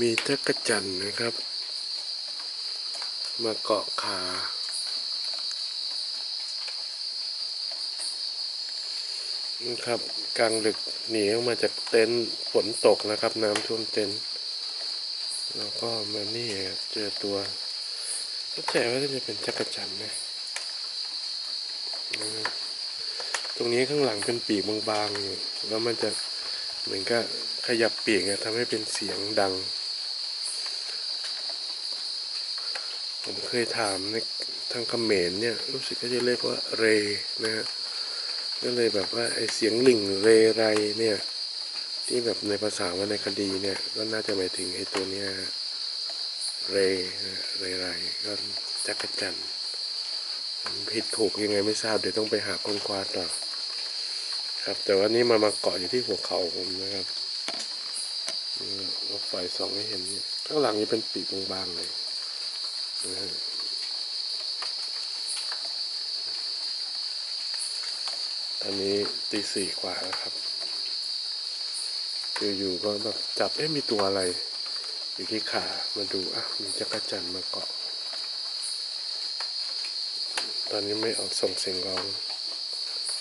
มีจักรจันนะครับ มาเกาะขา นะครับกลางดึกหนีออกมาจากเต็นท์ฝนตกนะครับ น้ำท่วมเต็นท์แล้วก็มานี่เจอตัวเข้าใจว่าจะเป็นจักรจันนะตรงนี้ข้างหลังเป็นปีกบางๆอยู่แล้วมันจะเหมือนกับขยับปีกเนี่ยทำให้เป็นเสียงดัง ผมเคยถามในทางเขมรเนี่ยรู้สึกก็จะเรียกว่าเรนะฮะก็เลยแบบว่าไอเสียงหลิ่งเรไรเนี่ย ที่แบบในภาษาวรรณคดีเนี่ย ก็น่าจะหมายถึงไอตัวเนี้ยเรนะเรไรก็จักรจันผิดถูกยังไงไม่ทราบเดี๋ยวต้องไปหาคนควาต่อครับ แต่ว่านี่มามาเกาะอยู่ที่หัวเข่าผมนะครับรถไฟสองให้เห็นเนี่ยข้างหลังนี้เป็นปีกบางๆเลย อันนี้ตีสี่กว่าแล้วครับอยู่ๆก็แบบจับเอ๊ะมีตัวอะไร อยู่ที่ขามาดูอะมีจักรจันทร์มาเกาะ ตอนนี้ไม่ออกส่งเสียงร้อง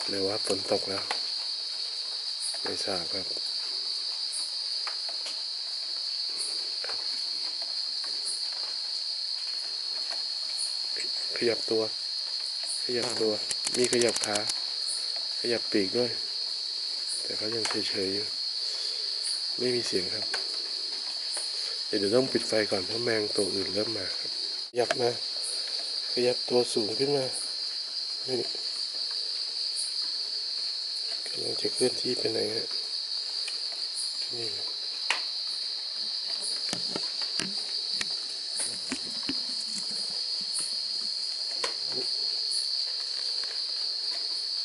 หรือว่าฝนตกแล้ว ไม่ทราบครับ ขยับตัว ขยับตัว มีขยับขา ขยับปีกด้วย แต่เขายังเฉยๆอยู่ ไม่มีเสียงครับ เดี๋ยวต้องปิดไฟก่อนเพราะแมงตัวอื่นเริ่มมาครับ ขยับมา ขยับตัวสูงขึ้นมา นี่กำลังจะเคลื่อนที่ไปไหนฮะนี่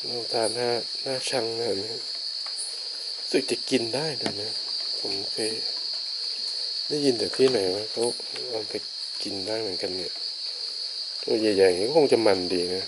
น้ำตาหน้าหน้าชังนะเนี่ยสึกจะกินได้นะเนี่ยผมเคยได้ยินแต่ที่ไหนว่าเขาเอาไปกินได้เหมือนกันเนี่ย ตัวใหญ่ๆนี่ก็คงจะมันดีนะ